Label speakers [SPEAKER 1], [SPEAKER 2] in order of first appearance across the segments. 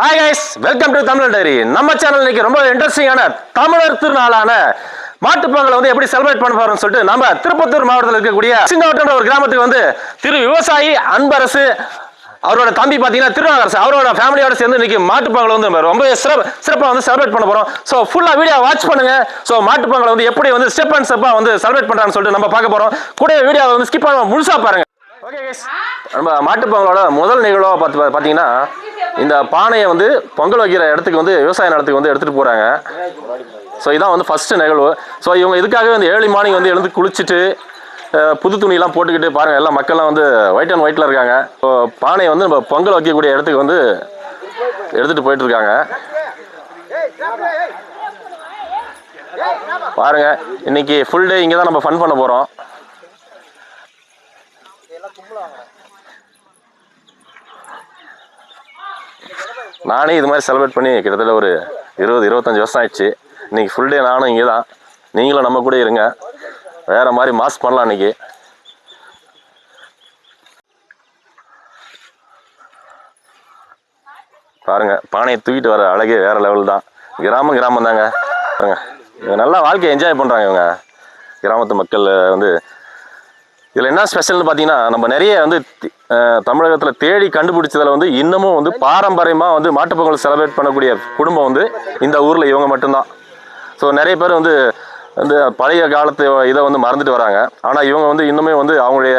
[SPEAKER 1] Hi guys welcome to Tamil diary நம்ம channel இன்னைக்கு ரொம்ப இன்ட்ரெஸ்டிங்கான தமிழர் திருநாளான மாட்டுப்பொங்கலை வந்து எப்படி செலிப்ரேட் பண்ண போறோம்னு சொல்லிட்டு நம்ம திருப்பத்தூர் மாவட்டத்தில் இருக்கக்கூடிய சிங்கவட்டம் ஒரு கிராமத்துக்கு வந்து திரு விவசாயி அன்பரசு அவரோட தம்பி பார்த்தீங்கன்னா திருநாகரசு அவரோட ஃபேமிலியோட சேர்ந்து இன்னைக்கு மாட்டுப்பொங்கல் வந்து ரொம்ப சிறப்பு சிறப்பாக வந்து செலிப்ரேட் பண்ண போகிறோம் ஸோ ஃபுல்லாக வீடியோ வாட்ச் பண்ணுங்க. ஸோ மாட்டுப்பொங்கலை வந்து எப்படி வந்து ஸ்டெப் அண்ட் ஸ்டெப்பாக வந்து செலிப்ரேட் பண்ணுறான்னு சொல்லிட்டு நம்ம பார்க்க போகிறோம் கூட வீடியோவை வந்து ஸ்கிப் பண்ண முழுசாக பாருங்க. ஓகே கைஸ் நம்ம மாட்டுப் பொங்கலோட முதல் நிகழ்வாக பார்த்து பார்த்தீங்கன்னா இந்த பானையை வந்து பொங்கல் வைக்கிற இடத்துக்கு வந்து விவசாய நிலத்துக்கு வந்து எடுத்துகிட்டு போகிறாங்க ஸோ இதான் வந்து ஃபஸ்ட்டு நிகழ்வு. ஸோ இவங்க இதுக்காகவே வந்து ஏர்லி மார்னிங் வந்து எழுந்து குளிச்சுட்டு புது துணியெல்லாம் போட்டுக்கிட்டு பாருங்கள் எல்லாம் மக்கள்லாம் வந்து ஒயிட் அண்ட் ஒயிட்டில் இருக்காங்க. ஸோ பானையை வந்து நம்ம பொங்கல் வைக்கக்கூடிய இடத்துக்கு வந்து எடுத்துகிட்டு போயிட்டு இருக்காங்க. பாருங்க இன்னைக்கு ஃபுல் டே இங்கே தான் நம்ம ஃபன் பண்ண போகிறோம் நானே இது மாதிரி செலிப்ரேட் பண்ணி கிட்டத்தட்ட ஒரு இருபது இருபத்தஞ்சி வருஷம் ஆயிடுச்சு. இன்னைக்கு ஃபுல் டே நானும் இங்கே தான் நீங்களும் நம்ம கூட இருங்க. வேறு மாதிரி மாஸ் பண்ணலாம் இன்றைக்கி பாருங்க பானையை தூக்கிட்டு வர அழகே வேறு லெவல் தான். கிராமம் கிராமம் தாங்க. பாருங்க இவங்க நல்லா வாழ்க்கையை என்ஜாய் பண்ணுறாங்க இவங்க. கிராமத்து மக்கள் வந்து இதில் என்ன ஸ்பெஷல்னு பார்த்தீங்கன்னா நம்ம நிறைய வந்து தமிழகத்தில் தேடி கண்டுபிடிச்சதில் வந்து இன்னமும் வந்து பாரம்பரியமாக வந்து மாட்டுப்பொங்கல் செலிப்ரேட் பண்ணக்கூடிய குடும்பம் வந்து இந்த ஊரில் இவங்க மட்டும்தான். ஸோ நிறைய பேர் வந்து வந்து பழைய காலத்து இதை வந்து மறந்துட்டு வராங்க. ஆனால் இவங்க வந்து இன்னுமே வந்து அவங்களுடைய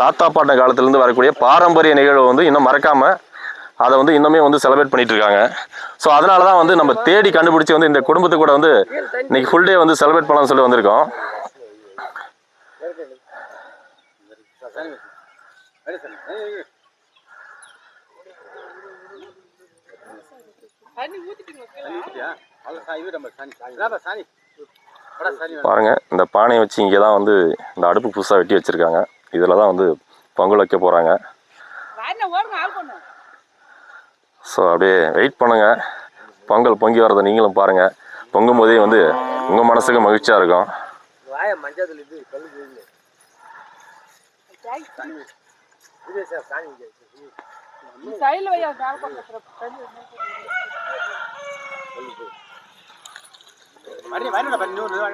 [SPEAKER 1] தாத்தா பாட்டன் காலத்துலேருந்து வரக்கூடிய பாரம்பரிய நிகழ்வு வந்து இன்னும் மறக்காமல் அதை வந்து இன்னுமே வந்து செலிப்ரேட் பண்ணிட்டு இருக்காங்க. ஸோ அதனால தான் வந்து நம்ம தேடி கண்டுபிடிச்சி வந்து இந்த குடும்பத்து கூட வந்து இன்னைக்கு ஃபுல் டே வந்து செலிப்ரேட் பண்ணலாம்னு சொல்லி வந்திருக்கோம். பாருங்க இந்த பானையை வச்சு இங்கே தான் வந்து இந்த அடுப்பு புதுசாக வெட்டி வச்சிருக்காங்க. இதில் தான் வந்து பொங்கல் வைக்க போகிறாங்க ஸோ அப்படியே வெயிட் பண்ணுங்க. பொங்கல் பொங்கி வரதை நீங்களும் பாருங்க. பொங்கும் போதே வந்து உங்கள் மனசுக்கு மகிழ்ச்சியாக இருக்கும்
[SPEAKER 2] வாய மஞ்சள் இது கல்லு போயிங்க இது சார் சாணி இங்க இருக்கு.
[SPEAKER 3] நீ சைடுல வையா கால்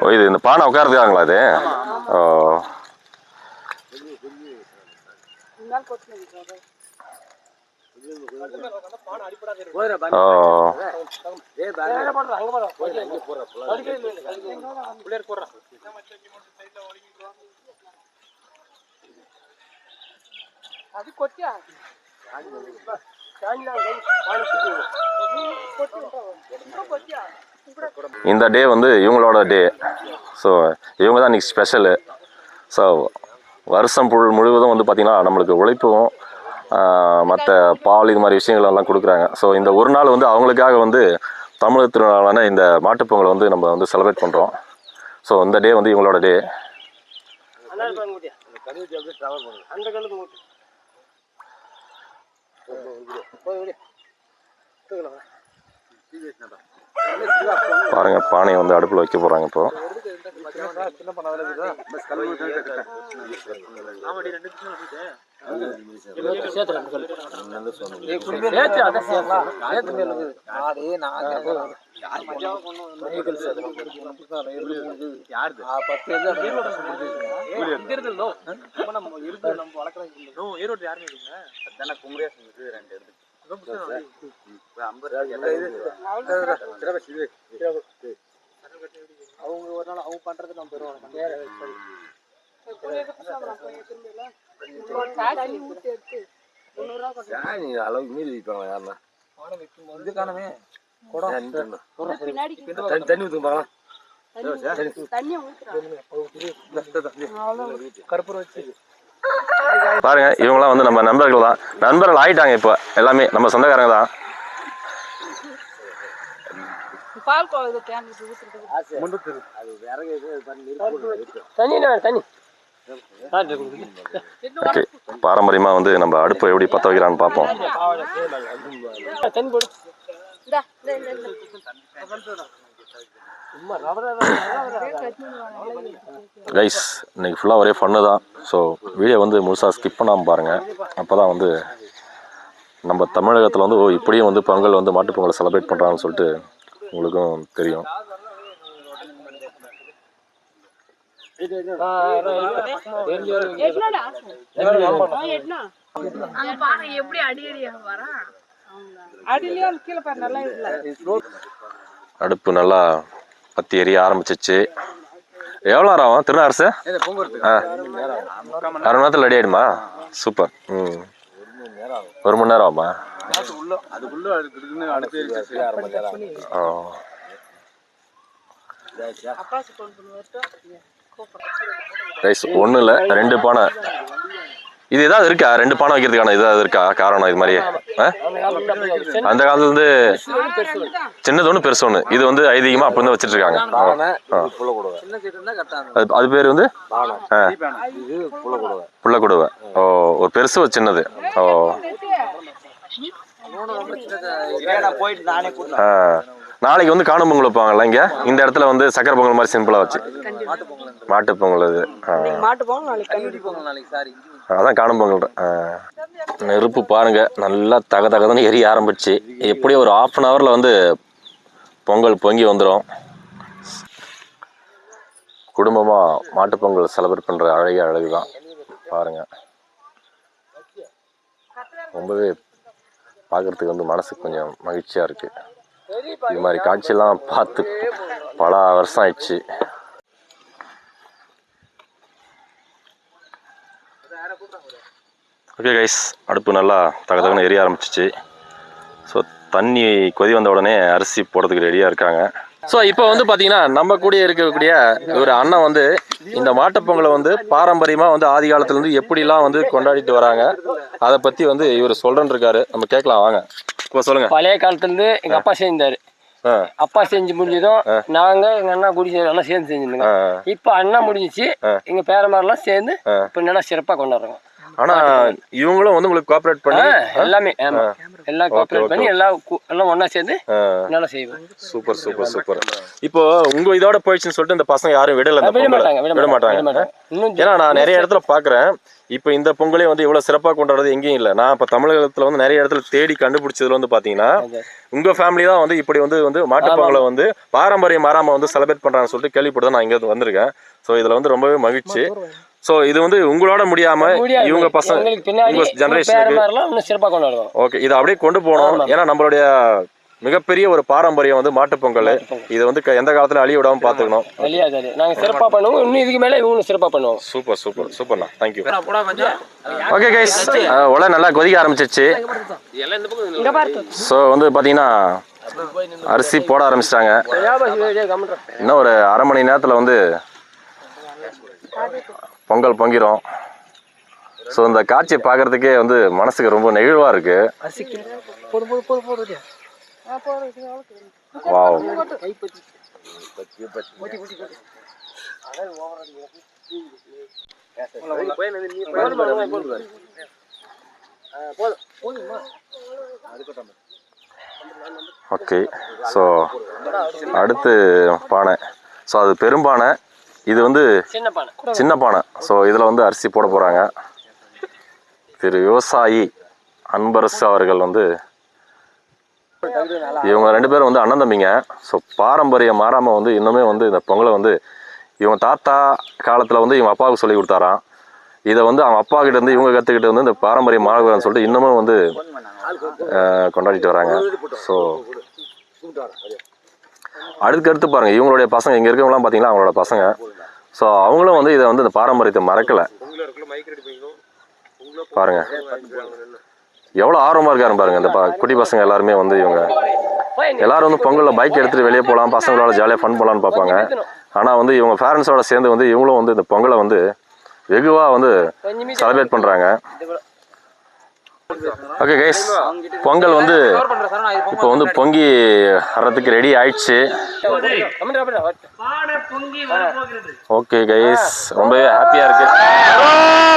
[SPEAKER 1] ஓ இது இந்த பானை உட்காரதுக்காங்களா இது? ஓ. ஓ.
[SPEAKER 2] இங்க
[SPEAKER 3] கொத்தியா
[SPEAKER 1] இந்த டே வந்து இவங்களோட டே ஸோ இவங்க தான் இன்னைக்கு ஸ்பெஷலு ஸோ வருஷம் புல் முழுவதும் வந்து பார்த்திங்கன்னா நம்மளுக்கு உழைப்பும் மற்ற பால் இது மாதிரி விஷயங்கள் எல்லாம் கொடுக்குறாங்க. ஸோ இந்த ஒரு நாள் வந்து அவங்களுக்காக வந்து தமிழர் திருநாளான இந்த மாட்டுப் பொங்கலை வந்து நம்ம வந்து செலிப்ரேட் பண்ணுறோம் ஸோ இந்த டே வந்து இவங்களோட டே
[SPEAKER 2] அந்த கழுவுக்கு அப்படியே ட்ராவல் பண்ணுங்க அந்த கழுவுக்கு மூட்டு போய் விடு தூக்கலாம்
[SPEAKER 1] பாருங்க பானையை வந்து அடுப்பில் வைக்க போகிறாங்க இப்போ.
[SPEAKER 2] இருக்குதா ரெண்டு அவங்க ஒரு நாள் அவங்க பண்றது நம்ம
[SPEAKER 3] முந்நூறுரூவா கொண்டு
[SPEAKER 4] அளவுக்கு மீறி வைப்பாங்க யாருன்னா?
[SPEAKER 2] இது காணமே
[SPEAKER 3] பின்னாடி
[SPEAKER 4] தண்ணி
[SPEAKER 2] கருப்பூர் வச்சு.
[SPEAKER 1] பாருங்க இவங்களாம் வந்து நம்ம நண்பர்கள் தான். நண்பர்கள் ஆயிட்டாங்க இப்போ. எல்லாமே நம்ம சொந்தக்காரங்க தான். பாரம்பரியமாக வந்து நம்ம அடுப்பை எப்படி பற்ற வைக்கிறான்னு பார்ப்போம்.
[SPEAKER 2] தண்ணி
[SPEAKER 1] கைஸ் இன்னைக்கு ஃபுல்லாக ஒரே ஃபன்னு தான். ஸோ வீடியோ வந்து முழுசாக ஸ்கிப் பண்ணாமல் பாருங்கள் அப்போ தான் வந்து நம்ம தமிழகத்தில் வந்து ஓ இப்படியும் வந்து பொங்கல் வந்து மாட்டுப் பொங்கலை செலிப்ரேட் பண்ணுறாங்கன்னு சொல்லிட்டு உங்களுக்கும் தெரியும்.
[SPEAKER 5] எப்படி அடி
[SPEAKER 3] அடியிலேயே அந்த கீழே பாரு நல்லா இருக்குல்ல.
[SPEAKER 1] அடுப்பு நல்லா பத்தி எரிய ஆரம்பிச்சிச்சு. எவ்வளோ நேரம் ஆகும்? திருநாரசு ஆ. அரை மணி நேரத்தில் ரெடி ஆகிடுமா சூப்பர். ம். ஒரு மணி நேரம் ஆகுமா. ஓ ரைஸ் ஒன்றும் இல்லை. ரெண்டு பானை. இது ஏதாவது இருக்கா? ரெண்டு பானை வைக்கிறதுக்கான இது ஏதாவது இருக்கா? காரணம் இது மாதிரி ஆ? அந்த காலத்துலேருந்து சின்னது ஒன்று பெருசு ஒன்று இது வந்து ஐதீகமாக அப்படி தான் வச்சுட்டு இருக்காங்க
[SPEAKER 2] இருந்தா
[SPEAKER 1] அது அது பேர் வந்து?
[SPEAKER 4] பானை.
[SPEAKER 1] ஆ.
[SPEAKER 4] இது புள்ள கொடுவை.
[SPEAKER 1] புள்ள கொடுவை. ஓ ஒரு பெருசு ஒரு சின்னது ஓ நாளைக்கு வந்து காணும் பொங்கல் வைப்பாங்கல்ல இங்கே? இந்த இடத்துல வந்து சக்கரை பொங்கல் மாதிரி சிம்பிளாக வச்சு.
[SPEAKER 2] மாட்டு பொங்கல்.
[SPEAKER 1] இது ஆ.
[SPEAKER 3] மாட்டு
[SPEAKER 2] பொங்கல் நாளைக்கு சாரி
[SPEAKER 1] அதான் காணும் பொங்கல் நெருப்பு பாருங்கள் நல்லா தக தகதன்னு எரிய ஆரம்பிச்சு. எப்படியும் ஒரு ஆஃப் அன் ஹவரில் வந்து பொங்கல் பொங்கி வந்துடும் குடும்பமாக மாட்டுப் பொங்கல் செலிப்ரேட் பண்ணுற அழகிய அழகு தான் பாருங்கள் ரொம்பவே பார்க்குறதுக்கு வந்து மனசுக்கு கொஞ்சம் மகிழ்ச்சியாக இருக்குது இது மாதிரி காட்சியெல்லாம் பார்த்து பல வருஷம் ஆயிடுச்சு. ஓகே கைஸ் அடுப்பு நல்லா தகதகன்னு எரிய ஆரம்பிச்சிச்சு. ஸோ தண்ணி கொதி வந்த உடனே அரிசி போடுறதுக்கு ரெடியாக இருக்காங்க. ஸோ இப்போ வந்து பார்த்தீங்கன்னா நம்ம கூட இருக்கக்கூடிய ஒரு அண்ணன் வந்து இந்த மாட்டுப் பொங்கலை வந்து பாரம்பரியமாக வந்து ஆதி காலத்துலேருந்து எப்படிலாம் வந்து கொண்டாடிட்டு வராங்க அதை பற்றி வந்து இவர் சொல்கிறேன்னு இருக்காரு. நம்ம கேட்கலாம் வாங்க. இப்போ சொல்லுங்கள்
[SPEAKER 6] பழைய காலத்துல இருந்து எங்க அப்பா செஞ்சாரு. அப்பா செஞ்சு முடிஞ்சதும் நாங்க எங்க அண்ணா குடி எல்லாம் சேர்ந்து செஞ்சிருந்தோங்க.
[SPEAKER 1] ஆ
[SPEAKER 6] இப்ப அண்ணா முடிஞ்சிச்சு. எங்க பேரமாரெல்லாம் சேர்ந்து இப்ப நல்லா சிறப்பா கொண்டாடுறோம்
[SPEAKER 1] ஆனால் இவங்களும் வந்து உங்களுக்கு கோஆப்ரேட் பண்ணி
[SPEAKER 6] எல்லாமே எல்லாம் கோஆப்ரேட் பண்ணி எல்லாம் எல்லாம் ஒண்ணா சேர்ந்து நல்லா செய்வோம்.
[SPEAKER 1] Super super super. இப்போ உங்க இதோட போயிடுச்சுன்னு சொல்லிட்டு இந்த பசங்க யாரும் விடல இந்த
[SPEAKER 6] விட. மாட்டாங்க விட மாட்டாங்க
[SPEAKER 1] ஏன்னா நான் நிறைய இடத்துல பாக்குறேன். இப்போ இந்த பொங்கலே வந்து இவ்வளவு சிறப்பா கொண்டாடுறது எங்கேயும் இல்லை. நான் இப்போ தமிழகத்துல வந்து நிறைய இடத்துல தேடி கண்டுபிடிச்சதுல வந்து பாத்தீங்கன்னா உங்க ஃபேமிலி தான் வந்து இப்படி வந்து வந்து மாட்டுப் பொங்கலை வந்து பாரம்பரியம் மாறாம வந்து செலிப்ரேட் பண்றாங்கன்னு சொல்லிட்டு கேள்விப்பட்டு தான் நான் இங்க வந்திருக்கேன். ஸோ இதுல வந்து ரொம்பவே மகிழ்ச்சி. ஸோ இது வந்து உங்களோட முடியாம. இவங்க பசங்க
[SPEAKER 6] எங்களுக்கு பின்னாடி
[SPEAKER 1] உங்க ஜெனரேஷனுக்கு
[SPEAKER 6] பேரமாரெல்லாம் இன்னும் சிறப்பா கொண்டாடுவோம்.
[SPEAKER 1] ஓகே இதை அப்படியே கொண்டு போகணும் ஏன்னா நம்மளுடைய மிகப்பெரிய ஒரு பாரம்பரியம் வந்து மாட்டுப் பொங்கல் இது வந்து எந்த காலத்துல அழிய விடாம பாத்துக்கணும்
[SPEAKER 6] அது. நாங்க சிறப்பா பண்ணுவோம். இன்னும் இதுக்கு மேல இவங்களும் சிறப்பா பண்ணுவோம்.
[SPEAKER 1] சூப்பர் சூப்பர் சூப்பர்ண்ணா தேங்க்யூ ஓகே கைஸ் உலை நல்லா கொதிக்க ஆரம்பிச்சிருச்சு. ஸோ வந்து பார்த்தீங்கன்னா அரிசி போட ஆரம்பிச்சிட்டாங்க. இன்னும் ஒரு அரை மணி நேரத்தில் வந்து பொங்கல் பொங்கிடும் ஸோ இந்த காட்சியை பார்க்கறதுக்கே வந்து மனசுக்கு ரொம்ப நெகிழ்வாக
[SPEAKER 6] இருக்குது
[SPEAKER 1] வாவ். ஓகே ஸோ அடுத்து பானை. ஸோ அது பெரும்பானை. இது வந்து
[SPEAKER 6] சின்ன பானை
[SPEAKER 1] ஸோ இதில் வந்து அரிசி போட போகிறாங்க திரு விவசாயி அன்பரசு அவர்கள் வந்து இவங்க ரெண்டு பேரும் வந்து அண்ணன் தம்பிங்க. ஸோ பாரம்பரியம் மாறாமல் வந்து இன்னுமே வந்து இந்த பொங்கலை வந்து இவங்க தாத்தா காலத்தில் வந்து இவங்க அப்பாவுக்கு சொல்லி கொடுத்தாராம். இதை வந்து அவங்க அப்பா கிட்ட இருந்து இவங்க கற்றுக்கிட்டு வந்து இந்த பாரம்பரியம் மாறக்கூடாதுன்னு சொல்லிட்டு இன்னமும் வந்து கொண்டாடிட்டு வராங்க. ஸோ அடுத்து அடுத்து பாருங்க இவங்களுடைய பசங்க இங்க இருக்கவங்களாம் பாத்தீங்கன்னா அவங்களோட பசங்க. ஸோ அவங்களும் வந்து இதை வந்து இந்த பாரம்பரியத்தை மறக்கலை. பாருங்க. எவ்வளோ ஆர்வமாக இருக்காரு பாருங்க இந்த ப- குட்டி பசங்க எல்லாருமே வந்து இவங்க. எல்லாரும் வந்து பொங்கலில் பைக் எடுத்துகிட்டு வெளியே போகலாம் பசங்களோட ஜாலியாக ஃபன் பண்ணலான்னு பார்ப்பாங்க. ஆனால் வந்து இவங்க பேரண்ட்ஸோட சேர்ந்து வந்து இவங்களும் வந்து இந்த பொங்கலை வந்து வெகுவாக வந்து செலிப்ரேட் பண்ணுறாங்க ஓகே கைஸ் பொங்கல் வந்து இப்போ வந்து பொங்கி வர்றதுக்கு ரெடி ஆயிடுச்சு. ஓகே கைஸ் ரொம்பவே ஹாப்பியா இருக்கு.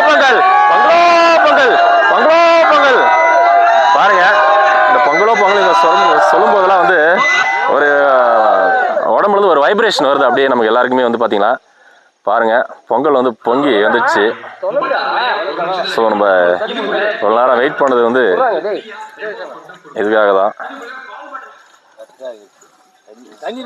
[SPEAKER 1] பொங்கல்! பொங்கலோ பொங்கல்! பொங்கலோ பொங்கல்! பாருங்க இந்த பொங்கலோ பொங்கல் இங்க சொல்லும் சொல்லும் போதெல்லாம் வந்து ஒரு உடம்புல இருந்து ஒரு வைப்ரேஷன் வருது அப்படியே நமக்கு எல்லாருக்குமே வந்து பாத்தீங்கன்னா பாருங்க பொங்கல் வந்து பொங்கி வந்துடுச்சு ஸோ நம்ம இவ்வளோ நேரம் வெயிட் பண்ணது வந்து இதுக்காக தான்.
[SPEAKER 6] தண்ணி